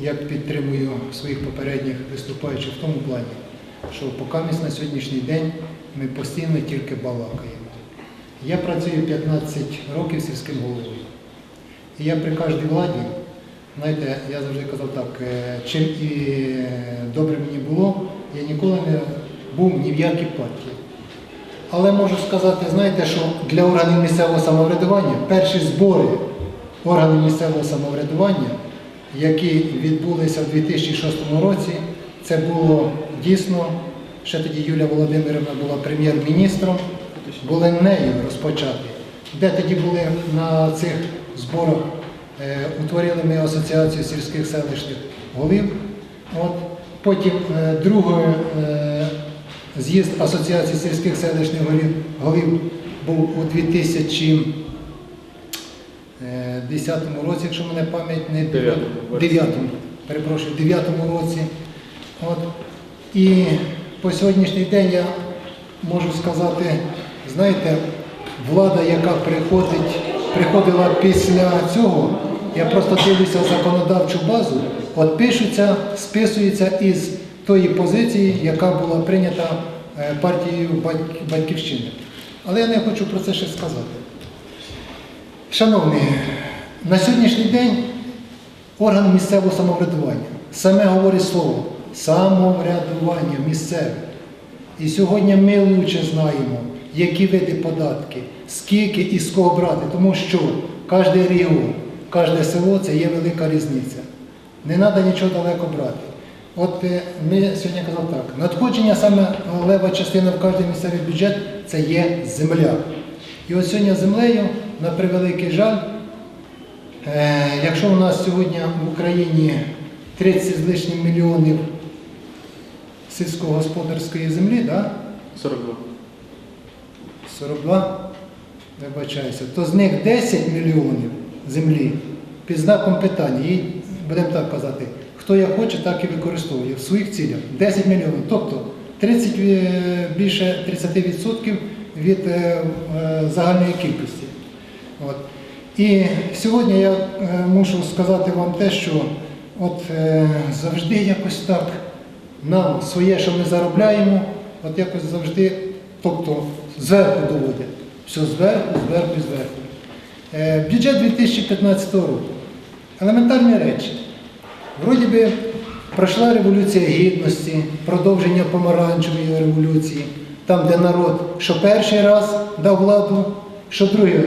як підтримую своїх попередніх виступаючих в тому плані, що ми на сьогоднішній день ми постійно тільки балакаємо. Я працюю 15 років сільським головою. І я при кожній владі, знаєте, я завжди казав так, е, чим і добре мені було, я ніколи не був ні в якій партії. Але можу сказати, знаєте, що для органів місцевого самоврядування перші збори органів місцевого самоврядування, які відбулися в 2006 році, це було дійсно, ще тоді Юлія Володимирівна була прем'єр-міністром, були нею розпочаті. Де тоді були на цих зборах, е, утворили ми асоціацію сільських селищних голів. От. Потім е, другий е, з'їзд Асоціації сільських селищних голів, був у 2010 році, якщо мене пам'ять не Дев'ятому. 9 перепрошую, 9 році. От. І по сьогоднішній день я можу сказати, знаєте, влада, яка приходить, приходила після цього, я просто дивлюся законодавчу базу, от пишуться, списується із тої позиції, яка була прийнята е, партією Батьківщини. Але я не хочу про це ще сказати. Шановні, на сьогоднішній день орган місцевого самоврядування саме говорить слово самоврядування місцеве. І сьогодні ми лучше знаємо, які види податки, скільки і з кого брати, тому що кожен регіон, кожне село це є велика різниця. Не треба нічого далеко брати. От е, ми сьогодні казав так, надходження саме лева частина в кожен місцевий бюджет це є земля. І от сьогодні землею, на превеликий жаль, Е, Якщо у нас сьогодні в Україні 30 з лишнім мільйонів сільськогосподарської землі, да? 42. 42, вибачаюся, то з них 10 мільйонів землі під знаком питання. І будемо так казати, хто як хоче, так і використовує в своїх цілях. 10 мільйонів. Тобто 30, е, більше 30% від е, загальної кількості. От. І сьогодні я е, мушу сказати вам те, що от е, завжди якось так нам своє, що ми заробляємо, от якось завжди, тобто зверху доводять. Все зверху, зверху і зверху. Е, бюджет 2015 року. Елементарні речі. Вроді би пройшла революція гідності, продовження помаранчевої революції, там, де народ, що перший раз дав владу, що другий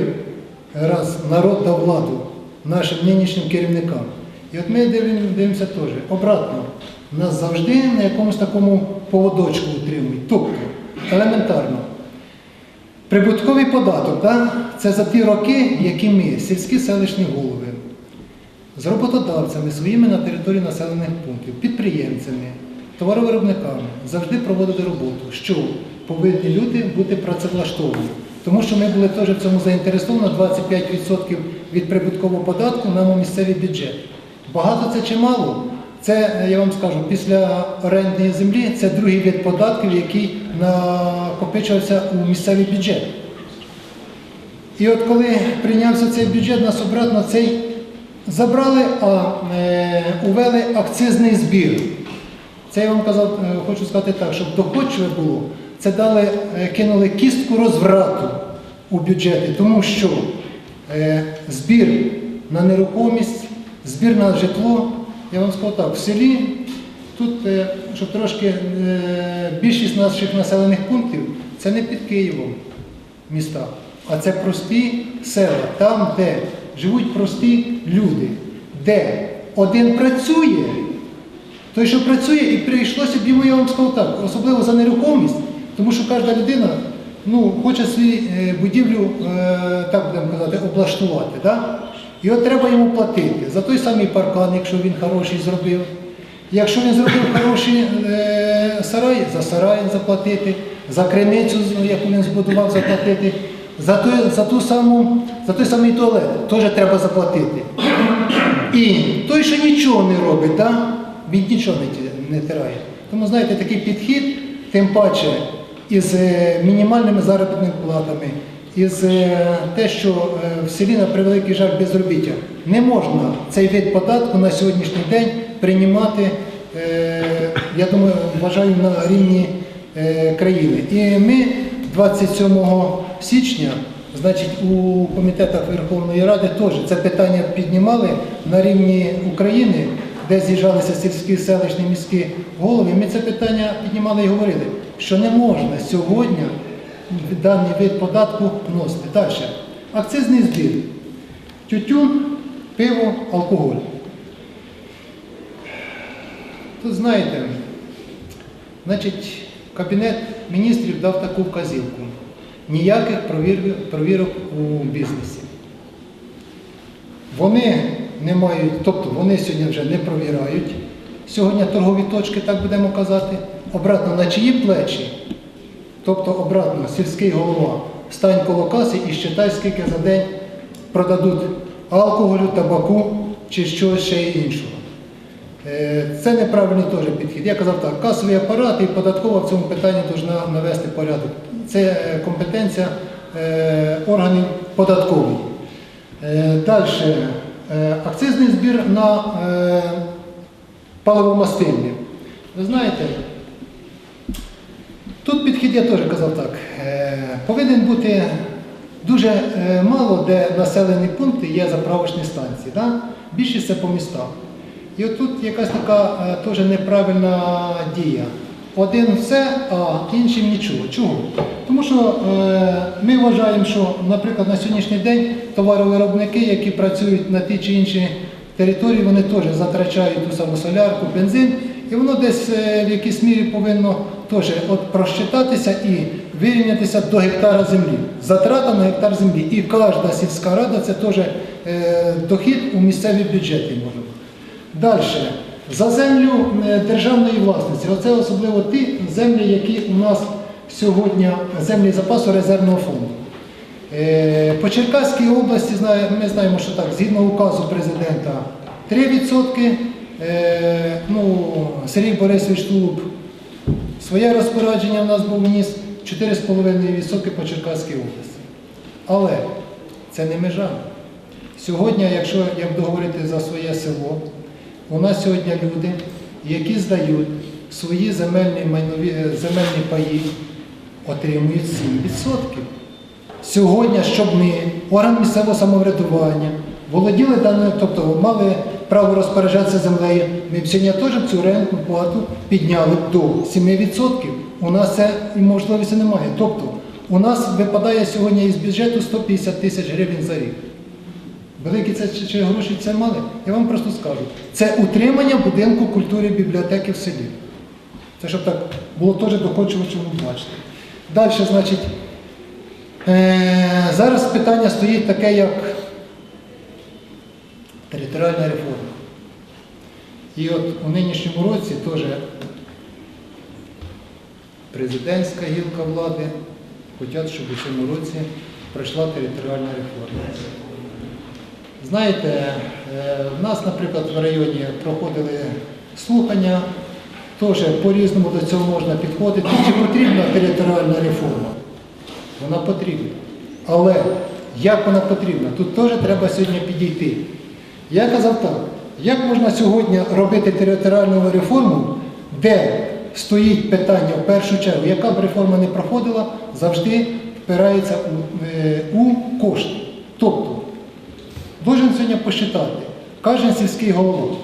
раз народ дав владу нашим нинішнім керівникам. І от ми дивим- дивимося теж обратно. Нас завжди на якомусь такому поводочку утримують. Тобто, елементарно. Прибутковий податок да, це за ті роки, які ми, сільські селищні голови, з роботодавцями своїми на території населених пунктів, підприємцями, товаровиробниками завжди проводили роботу, що повинні люди бути працевлаштовані. Тому що ми були теж в цьому заінтересовані 25% від прибуткового податку нам у місцевий бюджет. Багато це чи мало? Це, я вам скажу, після орендної землі це другий вид податків, який накопичувався у місцевий бюджет. І от коли прийнявся цей бюджет, нас обратно цей забрали, а е, увели акцизний збір. Це я вам казав, е, хочу сказати так, щоб доходчиве було, це дали, е, кинули кістку розврату у бюджеті, тому що е, збір на нерухомість, збір на житло, я вам скажу так, в селі тут, е, щоб трошки більшість наших населених пунктів, це не під Києвом міста, а це прості села, там, де живуть прості люди, де один працює, той, що працює, і прийшлося б йому, я вам сказав так, особливо за нерухомість, тому що кожна людина ну, хоче свою е, будівлю, е, так будемо казати, облаштувати. Да? І от треба йому платити за той самий паркан, якщо він хороший зробив. Якщо він зробив хороший е, сарай, за сарай заплатити, за криницю, яку він збудував, заплатити, за, той, за, ту саму, за той самий туалет теж треба заплатити. І той, що нічого не робить, да, він нічого не, не тирає. Тому, знаєте, такий підхід, тим паче із е, мінімальними заробітними платами, із е, те, що е, в селі на превеликий жаль безробіття. Не можна цей вид податку на сьогоднішній день приймати, я думаю, вважаю, на рівні країни. І ми 27 січня, значить, у комітетах Верховної Ради теж це питання піднімали на рівні України, де з'їжджалися сільські, селищні, міські голови. Ми це питання піднімали і говорили, що не можна сьогодні даний вид податку вносити. Далі. Акцизний збір. Тютюн, пиво, алкоголь. Тут знаєте, значить, Кабінет міністрів дав таку вказівку. Ніяких провірок у бізнесі. Вони не мають, тобто вони сьогодні вже не провірають. Сьогодні торгові точки, так будемо казати, обратно на чиї плечі, тобто обратно сільський голова, стань коло каси і считай, скільки за день продадуть алкоголю, табаку чи щось ще іншого. Е, Це неправильний теж підхід. Я казав так, касовий апарат і податкова в цьому питанні повинна навести порядок. Це е, компетенція е, органів податкової. Далі. Акцизний збір на паливомастильні. Ви знаєте, тут підхід я теж казав так. е, Повинен бути дуже е, мало, де населені пункти є заправочні станції. Да? Більшість це по містах. І отут якась така е, теж неправильна дія. Один все, а іншим нічого. Чого? Тому що е, ми вважаємо, що, наприклад, на сьогоднішній день товаровиробники, які працюють на тій чи іншій території, вони теж затрачають ту саму солярку, бензин, і воно десь е, в якійсь мірі повинно теж просчитатися і вирівнятися до гектара землі. Затрата на гектар землі. І кожна сільська рада це теж е, дохід у місцеві бюджети. Далі. За землю е, державної власності. Оце особливо ті землі, які у нас сьогодні землі запасу резервного фонду. Е, По Черкаській області ми знаємо, що так, згідно указу президента 3%. Е, Ну, Сергій Борисович Тулуб своє розпорядження в нас був вніс 4,5% по Черкаській області. Але це не межа. Сьогодні, якщо я буду говорити за своє село, у нас сьогодні люди, які здають свої земельні, майнові, е, земельні паї, отримують 7%. Сьогодні, щоб ми, орган місцевого самоврядування, володіли даною, тобто мали право розпоряджатися землею, ми б сьогодні теж цю рентну плату підняли до 7%. У нас це і можливості немає. Тобто у нас випадає сьогодні із бюджету 150 тисяч гривень за рік. Великі це чи, чи гроші це мали? Я вам просто скажу. Це утримання будинку культури бібліотеки в селі. Це щоб так було теж доходчиво, чому бачите. Далі, значить, зараз питання стоїть таке, як територіальна реформа. І от у нинішньому році теж президентська гілка влади хочуть, щоб у цьому році пройшла територіальна реформа. Знаєте, е, в нас, наприклад, в районі проходили слухання, теж по-різному до цього можна підходити. Чи потрібна територіальна реформа? Вона потрібна. Але як вона потрібна? Тут теж треба сьогодні підійти. Я казав так, як можна сьогодні робити територіальну реформу, де стоїть питання в першу чергу, яка б реформа не проходила, завжди впирається у, е, у кошти. Тобто, Должен сьогодні посчитати, кожен сільський голова,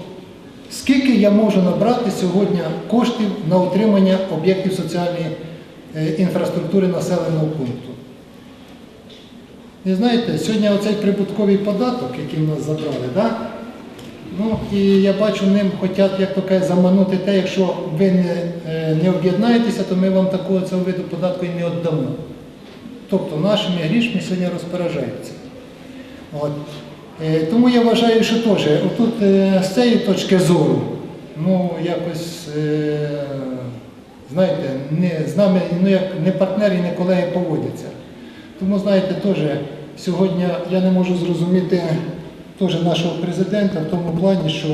скільки я можу набрати сьогодні коштів на утримання об'єктів соціальної інфраструктури населеного пункту. І знаєте, сьогодні оцей прибутковий податок, який в нас забрали, да? ну, і я бачу, ним хочуть, як то кажуть, заманути те, якщо ви не, е, не об'єднаєтеся, то ми вам такого цього виду податку і не віддамо. Тобто нашими грішми сьогодні розпоражаються. От. Е, Тому я вважаю, що теж отут е, з цієї точки зору, ну якось, е, знаєте, не, з нами ну, як не партнери не колеги поводяться. Тому, знаєте, теж сьогодні я не можу зрозуміти теж нашого президента в тому плані, що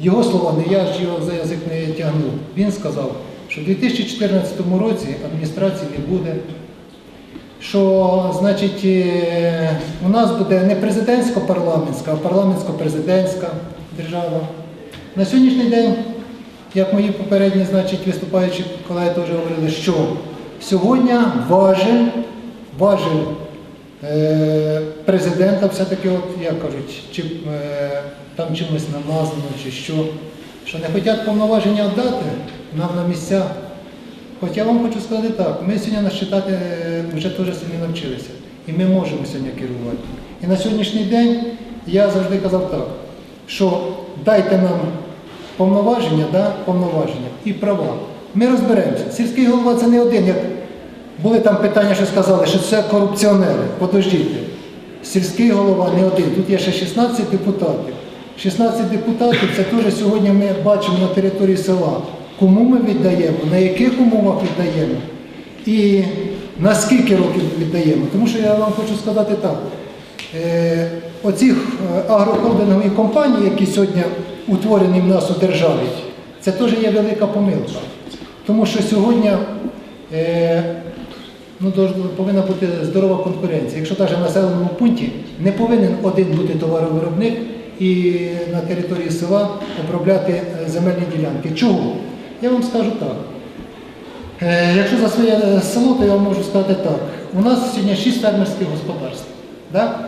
його слова не я ж його за язик не тягнув. Він сказав, що в 2014 році адміністрації не буде, що значить, е, у нас буде не президентсько-парламентська, а парламентсько-президентська держава. На сьогоднішній день, як мої попередні значить, виступаючі колеги теж говорили, що сьогодні важель, важель е, президента все-таки, як кажуть, чи е, там чимось намазано, чи що, що не хочуть повноваження віддати нам на місця. Хоч я вам хочу сказати так, ми сьогодні насчитати е, вже теж самі навчилися. І ми можемо сьогодні керувати. І на сьогоднішній день я завжди казав так, що дайте нам повноваження, да, повноваження і права. Ми розберемося. Сільський голова це не один, як були там питання, що сказали, що це корупціонери. Подождіть. Сільський голова не один. Тут є ще 16 депутатів. 16 депутатів це теж сьогодні ми бачимо на території села. Кому ми віддаємо, на яких умовах віддаємо і на скільки років віддаємо. Тому що я вам хочу сказати так. Е, оці е, агрохолдингові компанії, які сьогодні утворені в нас у державі, це теж є велика помилка. Тому що сьогодні е, ну, повинна бути здорова конкуренція. Якщо навіть в населеному пункті не повинен один бути товаровиробник і на території села обробляти земельні ділянки. Чому? Я вам скажу так. Якщо за своє село, то я вам можу сказати так. У нас сьогодні шість фермерських господарств. Да?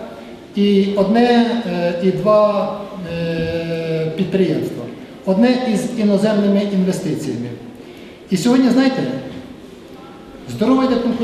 І одне е, і два е, підприємства. Одне із іноземними інвестиціями. І сьогодні, знаєте, здорова йде конкуренція.